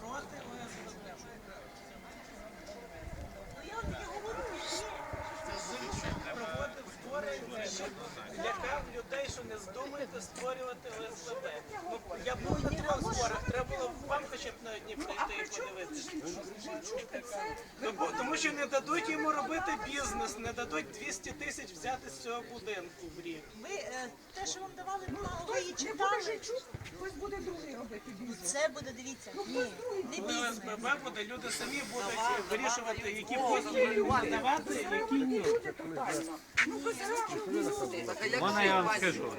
проти ОСББ. Ну я тобі говорю, що проводив створення, лякав людей, що не здумаєте створювати ОСББ. Ну, я був на трьох зборах, треба було вам хоча б на одні прийти і подивитися. Тому що не дадуть йому робити бізнес, не дадуть 200 тисяч взяти з цього будинку в рік. Ми е, те, що вам давали, ну, ми читали. Буде другий робити бізнес. Це буде, дивіться, ні, не бізнес. ОСББ буде, люди самі будуть вирішувати, які послуги надавати, які ні. Ну, хоч разом люди. Вона я вам скажу.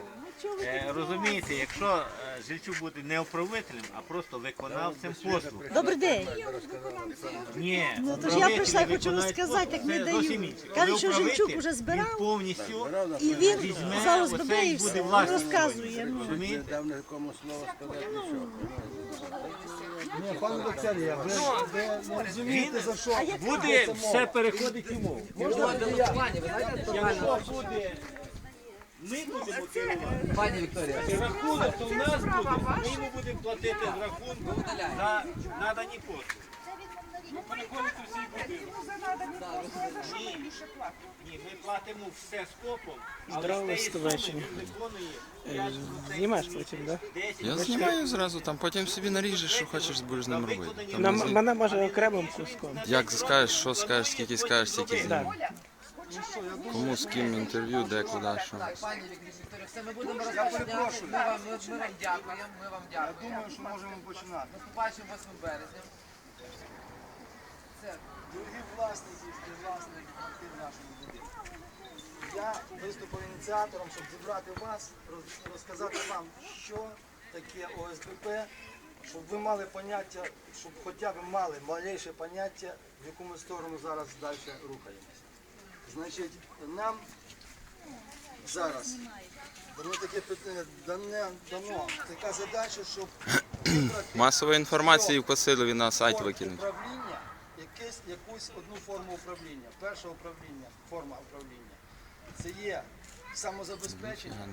Е, розумієте, якщо Жильчук буде не управителем, а просто виконавцем послуг. Добрий день. Ні, Ну, то ж я прийшла, я хочу розказати, як даємо. інше. Кажуть, що Жильчук уже збирав, повністю І він візьме за ОСББ оце і і все. буде Він розказує. ну. Розумієте? Дав нікому слово сказати нічого. Ні, пане Олександре, ви, ви не розумієте за що. Буде все переходить йому. Можна тоді я? Якщо буде, ми будемо керувати. Пані Вікторія, Рахунок, то в нас буде, ми йому будемо платити з рахунку за надані послуги. Переходити всі будинки. Ні, ні, ми платимо все скопом, але з тієї суми він виконує п'ять Знімаєш потім, так? Я знімаю зразу, там потім собі наріжеш, що хочеш, будеш з ним робити. Там мене може окремим куском. Як скажеш, що скажеш, скільки скажеш, стільки зніму. Кому з ким інтерв'ю, де, куди, що. пані Вікторія, все, ми будемо розпочинати. Ми вам, ми, ми вам дякуємо, ми вам Я думаю, що можемо починати. Ми побачимо 8 березня. Це Дорогі власники, співвласники квартир в будинку. Я виступив ініціатором, щоб зібрати вас, розказати вам, що таке ОСББ, щоб ви мали поняття, щоб хоча б мали малейше поняття, в яку ми сторону зараз далі рухаємося. Значить, нам зараз дано таке питання, дане, дано така задача, щоб Масової інформації в посилові на сайт викинуть. Управління, якесь, якусь одну форму управління. Перша управління, форма управління. Це є самозабезпечення,